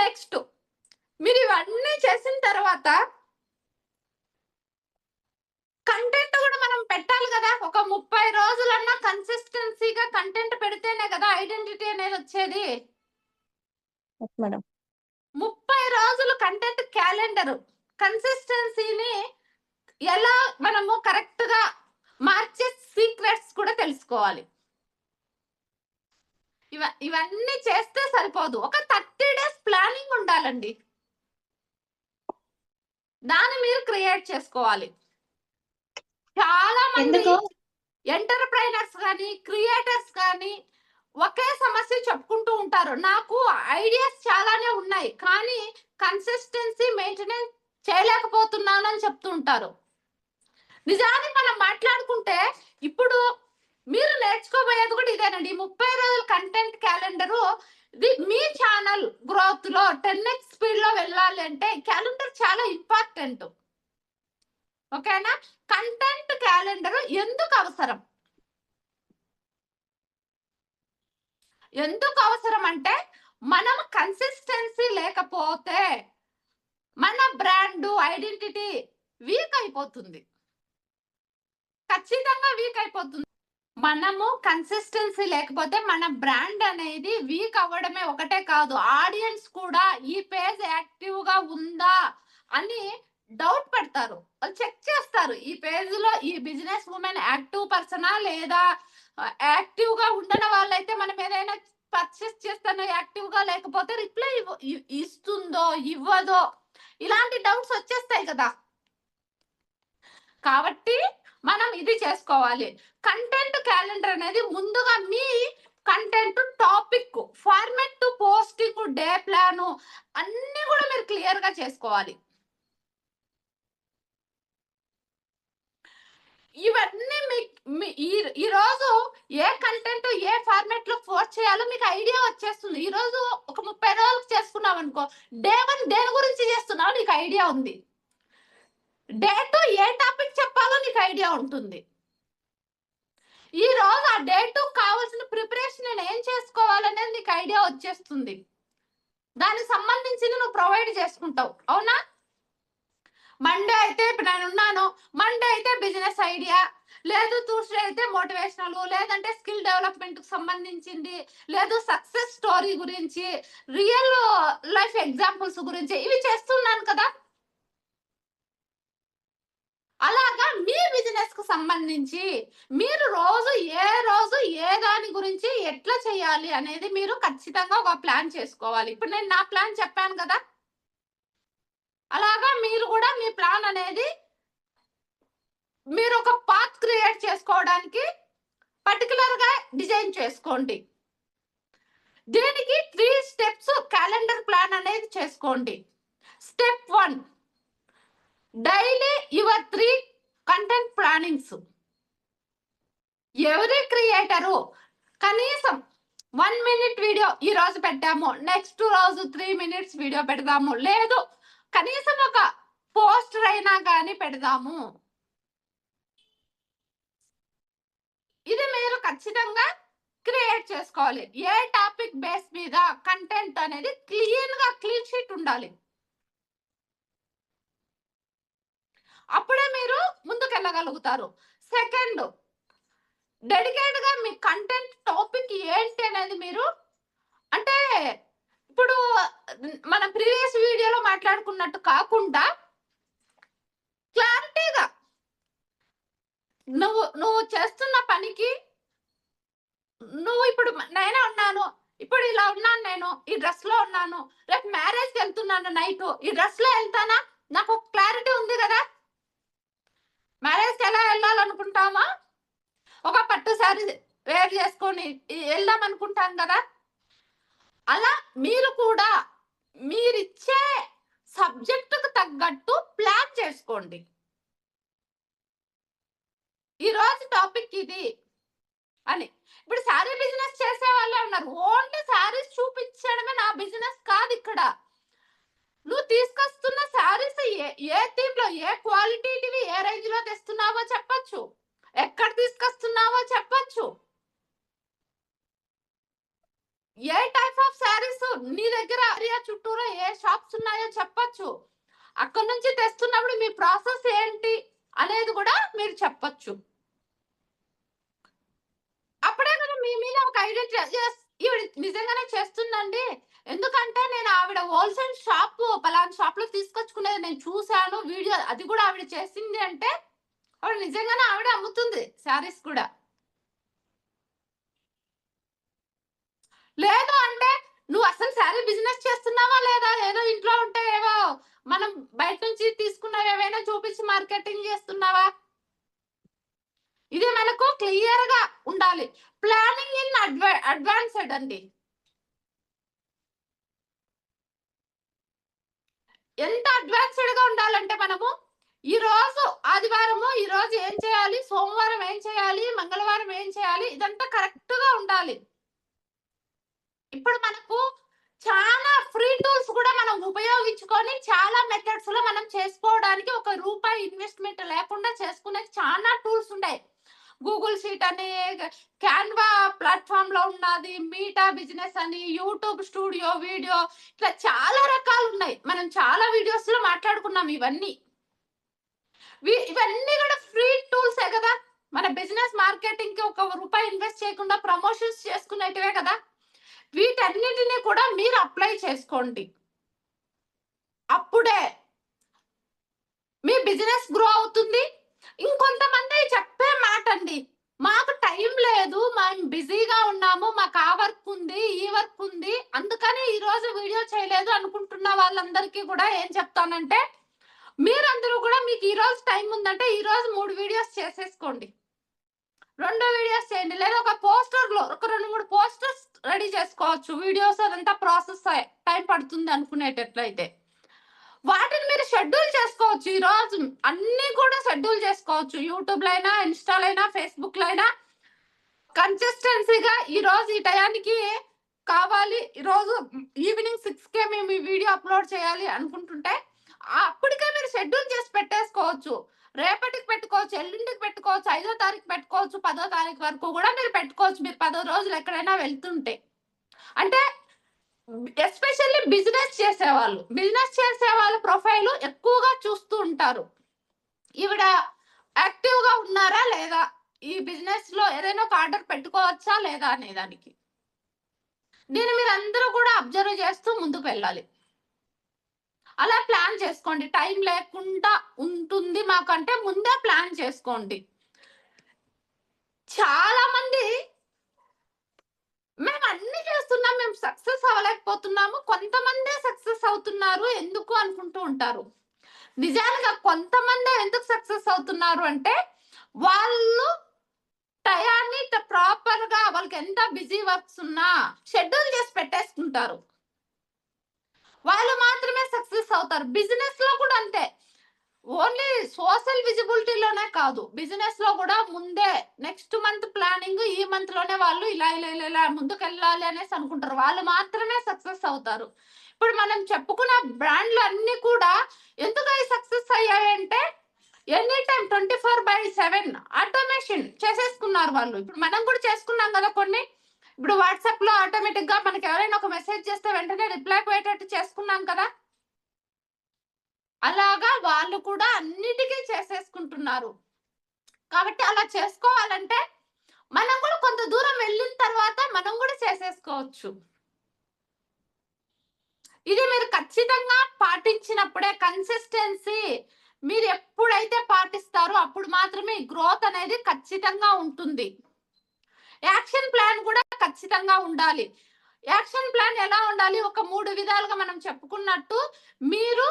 Next. మీరు ఇవన్నీ చేసిన తర్వాత కంటెంట్ కూడా మనం పెట్టాలి కదా. ఒక ముప్పై రోజులన్నా కన్సిస్టెన్సీగా కంటెంట్ పెడితేనే కదా ఐడెంటిటీ అనేది వచ్చేది. ముప్పై రోజులు కంటెంట్ క్యాలెండర్ కన్సిస్టెన్సీని ఎలా మనము కరెక్ట్గా మార్చే సీక్రెట్స్ కూడా తెలుసుకోవాలి. ఇవ ఇవన్నీ చేస్తే సరిపోదు. ఒక థర్టీ డేస్ ప్లానింగ్ ఉండాలండి. దాన్ని మీరు క్రియేట్ చేసుకోవాలి. చాలా మంది ఎంటర్ప్రైనర్స్ కానీ క్రియేటర్స్ కానీ ఒకే సమస్య చెప్పుకుంటూ ఉంటారు. నాకు ఐడియాస్ చాలానే ఉన్నాయి కానీ కన్సిస్టెన్సీ మెయింటెనెన్స్ చేయలేకపోతున్నాను అని చెప్తూ ఉంటారు. నిజానికి మనం మాట్లాడుకుంటే ఇప్పుడు మీరు నేర్చుకోబోయేది కూడా ఇదేనండి. ముప్పై రోజుల కంటెంట్ క్యాలెండరు మీ ఛానల్ గ్రోత్లో టెన్ ఎక్స్ స్పీడ్లో వెళ్ళాలి అంటే క్యాలెండర్ చాలా ఇంపార్టెంట్. ఓకేనా? కంటెంట్ క్యాలెండర్ ఎందుకు అవసరం? ఎందుకు అవసరం అంటే మనం కన్సిస్టెన్సీ లేకపోతే మన బ్రాండ్ ఐడెంటిటీ వీక్ అయిపోతుంది. ఖచ్చితంగా వీక్ అయిపోతుంది. మనము కన్సిస్టెన్సీ లేకపోతే మన బ్రాండ్ అనేది వీక్ అవ్వడమే ఒకటే కాదు. ఆడియన్స్ కూడా ఈ పేజ్ యాక్టివ్గా ఉందా అని డౌట్ పెడతారు. వాళ్ళు చెక్ చేస్తారు. ఈ పేజ్లో ఈ బిజినెస్ ఉమెన్ యాక్టివ్ పర్సనా లేదా యాక్టివ్గా ఉండని వాళ్ళైతే మనం ఏదైనా పర్చేస్ చేస్తానో యాక్టివ్గా లేకపోతే రిప్లై ఇస్తుందో ఇవ్వదో ఇలాంటి డౌట్స్ వచ్చేస్తాయి కదా. కాబట్టి మనం ఇది చేసుకోవాలి. కంటెంట్ క్యాలెండర్ అనేది ముందుగా మీ content topic format posting day plan అన్ని కూడా మీరు క్లియర్గా చేసుకోవాలి. ఇవన్నీ మీ ఈ రోజు ఏ కంటెంట్ ఏ ఫార్మాట్లో పోస్ట్ చేయాలో మీకు ఐడియా వచ్చేస్తుంది. ఈ రోజు ఒక ముప్పై రోజులకు చేసుకున్నాం అనుకో డే వన్ దేని గురించి చేస్తున్నావు నీకు ఐడియా ఉంది. డే ఏ టాపిక్ చెప్పాలో నీకు ఐడియా ఉంటుంది. ఈ రోజు ఆ డే టూ కావాల్సిన ప్రిపరేషన్ నేను ఏం చేసుకోవాలనేది నీకు ఐడియా వచ్చేస్తుంది. దానికి సంబంధించి నువ్వు ప్రొవైడ్ చేసుకుంటావు. అవునా? మండే అయితే ఇప్పుడు నేను ఉన్నాను. మండే అయితే బిజినెస్ ఐడియా లేదు ట్యూస్డే అయితే మోటివేషనల్ లేదంటే స్కిల్ డెవలప్మెంట్కు సంబంధించింది. లేదు సక్సెస్ స్టోరీ గురించి. రియల్ లైఫ్ ఎగ్జాంపుల్స్ గురించి. ఇవి చేస్తున్నాను కదా. మీ బిజినెస్కు సంబంధించి మీరు రోజు ఏ రోజు ఏ దాని గురించి ఎట్లా చేయాలి అనేది మీరు ఖచ్చితంగా ఒక ప్లాన్ చేసుకోవాలి. ఇప్పుడు నేను నా ప్లాన్ చెప్పాను కదా? అలాగా మీరు కూడా మీ ప్లాన్ అనేది మీరు ఒక పాత్ క్రియేట్ చేసుకోవడానికి పర్టికులర్గా డిజైన్ చేసుకోండి. దీనికి త్రీ స్టెప్స్ క్యాలెండర్ ప్లాన్ అనేది చేసుకోండి. Step one daily your three content plannings ఎవరి క్రియేటరు కనీసం వన్ మినిట్ వీడియో ఈ రోజు పెట్టాము. నెక్స్ట్ రోజు త్రీ మినిట్స్ వీడియో పెడదాము. లేదు కనీసం ఒక పోస్టర్ అయినా కానీ పెడదాము. ఇది మీరు ఖచ్చితంగా క్రియేట్ చేసుకోవాలి. ఏ టాపిక్ బేస్ మీద కంటెంట్ అనేది క్లీన్గా క్లీన్ షీట్ ఉండాలి. అప్పుడే మీరు ముందుకెళ్ళగలుగుతారు. సెకండ్ డెడికేట్గా మీ కంటెంట్ టాపిక్ ఏంటి అనేది మీరు అంటే ఇప్పుడు మన ప్రీవియస్ వీడియోలో మాట్లాడుకున్నట్టు కాకుండా క్లారిటీగా నువ్వు నువ్వు చేస్తున్న పనికి నువ్వు ఇప్పుడు నేనే ఉన్నాను ఇప్పుడు ఇలా ఉన్నాను నేను ఈ డ్రెస్లో ఉన్నాను రేపు మ్యారేజ్కి వెళ్తున్నాను నైట్ ఈ డ్రెస్లో వెళ్తానా? నాకు క్లారిటీ ఉంది కదా? మ్యారేజ్ ఎలా వెళ్ళాలనుకుంటామా? ఒక పట్టు సారీ వేర్ చేసుకొని వెళ్దాం అనుకుంటాం కదా? అలా మీరు కూడా మీరిచ్చే సబ్జెక్టుకు తగ్గట్టు ప్లాన్ చేసుకోండి. ఈరోజు టాపిక్ ఇది అని. ఇప్పుడు శారీ బిజినెస్ చేసే వాళ్ళే ఉన్నారు. ఓన్లీ శారీస్ చూపించడమే నా బిజినెస్ కాదు ఇక్కడ. నువ్వు తీసుకొస్తున్న శారీస్ ఏ ఏ థీమ్లో ఏ క్వాలిటీవి ఏ రేంజ్లో తెస్తున్నావో చెప్పచ్చు. ఎక్కడ తీసుకొస్తున్నావో చెప్పచ్చు. ఏ టైప్ ఆఫ్ శారీస్ నీ దగ్గర ఏరియా చుట్టూరా ఏ షాప్స్ ఉన్నాయో చెప్పచ్చు. అక్కడ నుంచి తెస్తున్నప్పుడు మీ ప్రాసెస్ ఏంటి అనేది కూడా మీరు చెప్పచ్చు. అప్పుడే కదా మీ మీద ఒక ఐడెంటిటీ ఈవిడ నిజంగానే చేస్తుందండి. ఎందుకంటే నేను ఆవిడ హోల్సేల్ షాప్ పలానా షాప్లో తీసుకొచ్చుకునేది నేను చూశాను వీడియో అది కూడా ఆవిడ చేసింది అంటే ఆవిడ నిజంగానే ఆవిడ అమ్ముతుంది శారీస్ కూడా. లేదు అంటే నువ్వు అసలు శారీ బిజినెస్ చేస్తున్నావా లేదా? ఏదో ఇంట్లో ఉంటే ఏవో మనం బయట నుంచి తీసుకున్నావు ఏవైనా చూపించి మార్కెటింగ్ చేస్తున్నావా? ఇది మనకు క్లియర్గా ఉండాలి. ప్లానింగ్ ఇన్ అడ్వా అడ్వాన్స్డ్ అండి. ఎంత అడ్వాన్స్డ్గా ఉండాలంటే మనము ఈ రోజు ఆదివారము ఈ రోజు ఏం చేయాలి? సోమవారం ఏం చేయాలి? మంగళవారం ఏం చేయాలి? ఇదంతా కరెక్ట్గా ఉండాలి. ఇప్పుడు మనకు చాలా ఫ్రీ టూల్స్ కూడా మనం ఉపయోగించుకొని చాలా మెథడ్స్లో మనం చేసుకోవడానికి ఒక రూపాయి ఇన్వెస్ట్మెంట్ లేకుండా చేసుకునే చాలా టూల్స్ ఉన్నాయి గూగుల్ షీట్ అని క్యాన్వా ప్లాట్ఫామ్లో ఉన్నది మీటా బిజినెస్ అని యూట్యూబ్ స్టూడియో వీడియో ఇట్లా చాలా రకాలు ఉన్నాయి మనం చాలా వీడియోస్లో మాట్లాడుకున్నాం ఇవన్నీ. వీ- ఇవన్నీ కూడా ఫ్రీ టూల్సే కదా? మన బిజినెస్ మార్కెటింగ్కి ఒక రూపాయి ఇన్వెస్ట్ చేయకుండా ప్రమోషన్స్ చేసుకునేటివే కదా? వీటన్నిటిని కూడా మీరు అప్లై చేసుకోండి. అప్పుడే మీ బిజినెస్ గ్రో అవుతుంది. ఇంకొంతమంది చెప్పే మాట అండి మాకు టైం లేదు మేము బిజీగా ఉన్నాము మాకు ఆ వర్క్ ఉంది ఈ వర్క్ ఉంది. అందుకని ఈ రోజు వీడియో చేయలేదు అనుకుంటున్న వాళ్ళందరికీ కూడా ఏం చెప్తానంటే మీరందరూ కూడా మీకు ఈ రోజు టైం ఉందంటే ఈ రోజు మూడు వీడియోస్ చేసేసుకోండి. రెండు వీడియోస్ చేయండి. లేదా ఒక పోస్టర్లో ఒక రెండు మూడు పోస్టర్స్ రెడీ చేసుకోవచ్చు. వీడియోస్ అదంతా ప్రాసెస్ టైం పడుతుంది అనుకునేటట్లయితే. వాటిని మీరు షెడ్యూల్ చేసుకోవచ్చు ఈ రోజు. అన్ని కూడా షెడ్యూల్ చేసుకోవచ్చు. యూట్యూబ్లో అయినా ఇన్స్టాల్ అయినా ఫేస్బుక్లో అయినా కన్సిస్టెన్సీగా ఈ రోజు ఈ టయానికి కావాలి. ఈరోజు ఈవినింగ్ సిక్స్ కే మేము ఈ వీడియో అప్లోడ్ చేయాలి అనుకుంటుంటే అప్పటికే మీరు షెడ్యూల్ చేసి పెట్టేసుకోవచ్చు. రేపటికి పెట్టుకోవచ్చు ఎల్లుండికి పెట్టుకోవచ్చు ఐదో తారీఖు పెట్టుకోవచ్చు పదో తారీఖు వరకు కూడా మీరు పెట్టుకోవచ్చు. మీరు పదో రోజులు ఎక్కడైనా వెళ్తుంటే. అంటే ఎస్పెషల్లీ బిజినెస్ చేసేవాళ్ళు. బిజినెస్ చేసే వాళ్ళ ప్రొఫైల్ ఎక్కువగా చూస్తూ ఉంటారు. ఈవిడ యాక్టివ్గా ఉన్నారా లేదా? ఈ బిజినెస్లో ఏదైనా ఒక ఆర్డర్ పెట్టుకోవచ్చా లేదా అనే దానికి. దీన్ని మీరు అందరూ కూడా అబ్జర్వ్ చేస్తూ ముందుకు వెళ్ళాలి. అలా ప్లాన్ చేసుకోండి. టైం లేకుండా ఉంటుంది మాకంటే ముందే ప్లాన్ చేసుకోండి. చాలా మంది మేము అన్ని చేస్తున్నాం మేము సక్సెస్ అవ్వలేకపోతున్నాము. కొంతమందే సక్సెస్ అవుతున్నారు ఎందుకు అనుకుంటూ ఉంటారు? నిజానికి కొంతమందే ఎందుకు సక్సెస్ అవుతున్నారు అంటే వాళ్ళు టయాన్ని ప్రాపర్గా వాళ్ళకి ఎంత బిజీ వర్క్స్ ఉన్నా షెడ్యూల్ చేసి పెట్టేసుకుంటారు. వాళ్ళు మాత్రమే సక్సెస్ అవుతారు. బిజినెస్లో కూడా అంతే. ఓన్లీ సోషల్ విజిబిలిటీలోనే కాదు. బిజినెస్లో కూడా ముందే నెక్స్ట్ మంత్ ప్లానింగ్ ఈ మంత్లోనే వాళ్ళు ఇలా ఇలా ఇలా ఇలా ముందుకు వెళ్ళాలి అనేసి అనుకుంటారు. వాళ్ళు మాత్రమే సక్సెస్ అవుతారు. ఇప్పుడు మనం చెప్పుకున్న బ్రాండ్లు అన్ని కూడా ఎందుకు అవి success అయ్యాయంటే any time twenty four by seven automation చేసేసుకున్నారు వాళ్ళు. ఇప్పుడు మనం కూడా చేసుకున్నాం కదా కొన్ని. ఇప్పుడు వాట్సాప్లో ఆటోమేటిక్గా మనకి ఎవరైనా ఒక మెసేజ్ చేస్తే వెంటనే రిప్లై పోయేటట్టు చేసుకున్నాం కదా. అలాగా వాళ్ళు కూడా అన్నిటికీ చేసేసుకుంటున్నారు. కాబట్టి అలా చేసుకోవాలంటే మనం కూడా కొంత దూరం వెళ్ళిన తర్వాత మనం కూడా చేసేసుకోవచ్చు. ఇది మీరు ఖచ్చితంగా పాటించినప్పుడే కన్సిస్టెన్సీ మీరు ఎప్పుడైతే పాటిస్తారో అప్పుడు మాత్రమే గ్రోత్ అనేది ఖచ్చితంగా ఉంటుంది. యాక్షన్ ప్లాన్ కూడా ఖచ్చితంగా ఉండాలి. యాక్షన్ ప్లాన్ ఎలా ఉండాలి? ఒక మూడు విధాలుగా మనం చెప్పుకున్నట్టు మీరు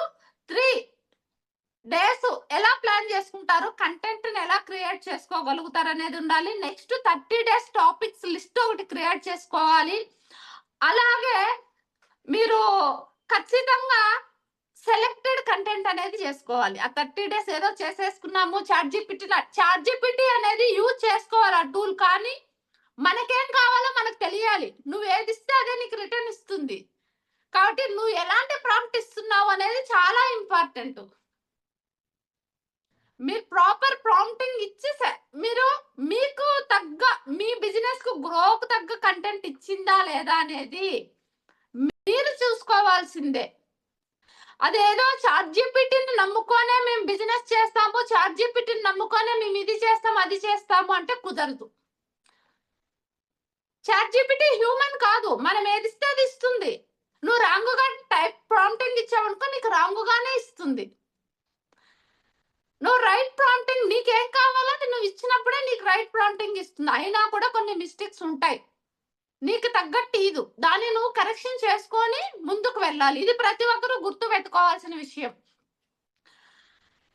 డేస్ ఎలా ప్లాన్ చేసుకుంటారు కంటెంట్ ఎలా క్రియేట్ చేసుకోగలుగుతారు అనేది ఉండాలి. Next thirty days topics list ఒకటి క్రియేట్ చేసుకోవాలి. అలాగే మీరు ఖచ్చితంగా సెలెక్టెడ్ కంటెంట్ అనేది చేసుకోవాలి. ఆ థర్టీ డేస్ ఏదో చేసేసుకున్నాము చార్ట్ జీపీటీ చార్ట్ జీపీటీ అనేది యూజ్ చేసుకోవాలి ఆ టూల్. కానీ మనకేం కావాలో మనకు తెలియాలి. నువ్వు ఏది ఇస్తే అదే నీకు రిటర్న్ ఇస్తుంది. కాబట్టి నువ్వు ఎలాంటి ప్రాంప్ట్ ఇస్తున్నావు అనేది చాలా ఇంపార్టెంట్ మీరు ప్రాపర్ ప్రాంప్టింగ్ ఇచ్చేసే. మీరు మీకు తగ్గ మీ బిజినెస్కు గ్రోకు తగ్గ కంటెంట్ ఇచ్చిందా లేదా అనేది మీరు చూసుకోవాల్సిందే. అదేదో చార్ట్ జీపీటీని నమ్ముకొనే మేము బిజినెస్ చేస్తాము చార్ట్ జీపీటీని నమ్ముకొనే మేము ఇది చేస్తాము అది చేస్తాము అంటే కుదరదు. చాట్ జీపీటీ హ్యూమన్ కాదు మనం ఏది ఇస్తే అది ఇస్తుంది. నువ్వు రాంగుగా టైప్ ప్రాంప్టింగ్ ఇచ్చావనుకో నీకు రాంగుగానే ఇస్తుంది. నువ్వు రైట్ ప్రాంప్టింగ్ నీకేం కావాలో అది నువ్వు ఇచ్చినప్పుడే నీకు రైట్ ప్రాంప్టింగ్ ఇస్తుంది. అయినా కూడా కొన్ని మిస్టేక్స్ ఉంటాయి. నీకు తగ్గట్టు ఇది దాన్ని నువ్వు కరెక్షన్ చేసుకొని ముందుకు వెళ్ళాలి. ఇది ప్రతి ఒక్కరూ గుర్తు పెట్టుకోవాల్సిన విషయం.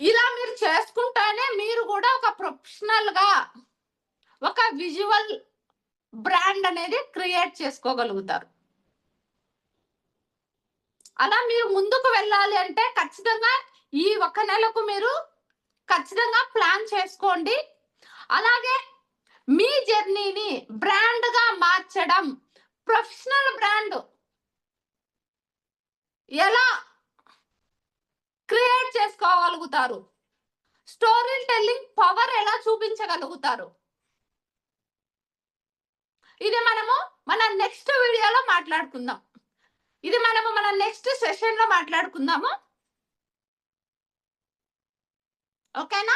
ఇలా మీరు చేసుకుంటేనే మీరు కూడా ఒక ప్రొఫెషనల్గా ఒక విజువల్ బ్రాండ్ అనేది క్రియేట్ చేసుకోగలుగుతారు. అలా మీరు ముందుకు వెళ్ళాలి అంటే ఖచ్చితంగా ఈ ఒక నెలకు మీరు ఖచ్చితంగా ప్లాన్ చేసుకోండి. అలాగే మీ జర్నీని బ్రాండ్గా మార్చడం ప్రొఫెషనల్ బ్రాండ్ ఎలా క్రియేట్ చేసుకోగలుగుతారు? స్టోరీ టెల్లింగ్ పవర్ ఎలా చూపించగలుగుతారు? ఇది మనము మన నెక్స్ట్ వీడియోలో మాట్లాడుకుందాం. ఇది మనము మన నెక్స్ట్ సెషన్లో మాట్లాడుకుందాము. ఓకేనా